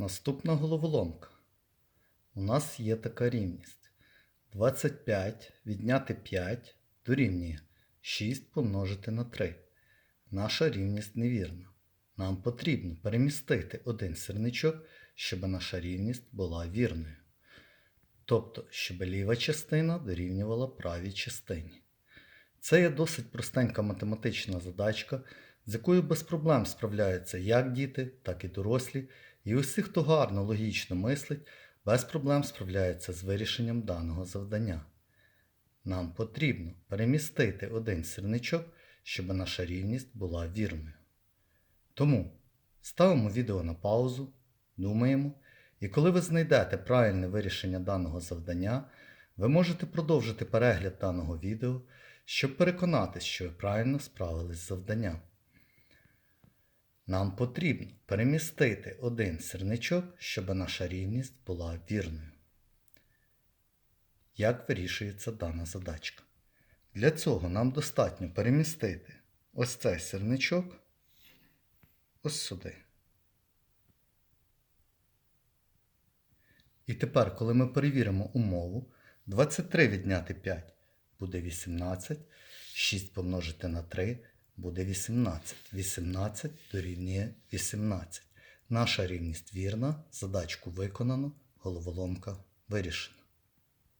Наступна головоломка. У нас є така рівність. 25 відняти 5 дорівнює 6 помножити на 3. Наша рівність невірна. Нам потрібно перемістити один сірничок, щоб наша рівність була вірною. Тобто, щоб ліва частина дорівнювала правій частині. Це є досить простенька математична задачка, з якою без проблем справляються як діти, так і дорослі, і усі, хто гарно логічно мислить, без проблем справляється з вирішенням даного завдання. Нам потрібно перемістити один сірничок, щоб наша рівність була вірною. Тому ставимо відео на паузу, думаємо, і коли ви знайдете правильне вирішення даного завдання, ви можете продовжити перегляд даного відео, щоб переконатись, що ви правильно справились з завданням. Нам потрібно перемістити один сірничок, щоб наша рівність була вірною. Як вирішується дана задачка? Для цього нам достатньо перемістити ось цей сірничок ось сюди. І тепер, коли ми перевіримо умову, 23 відняти 5 буде 18, 6 помножити на 3 буде 18. 18 дорівнює 18. Наша рівність вірна, задачку виконано, головоломка вирішена.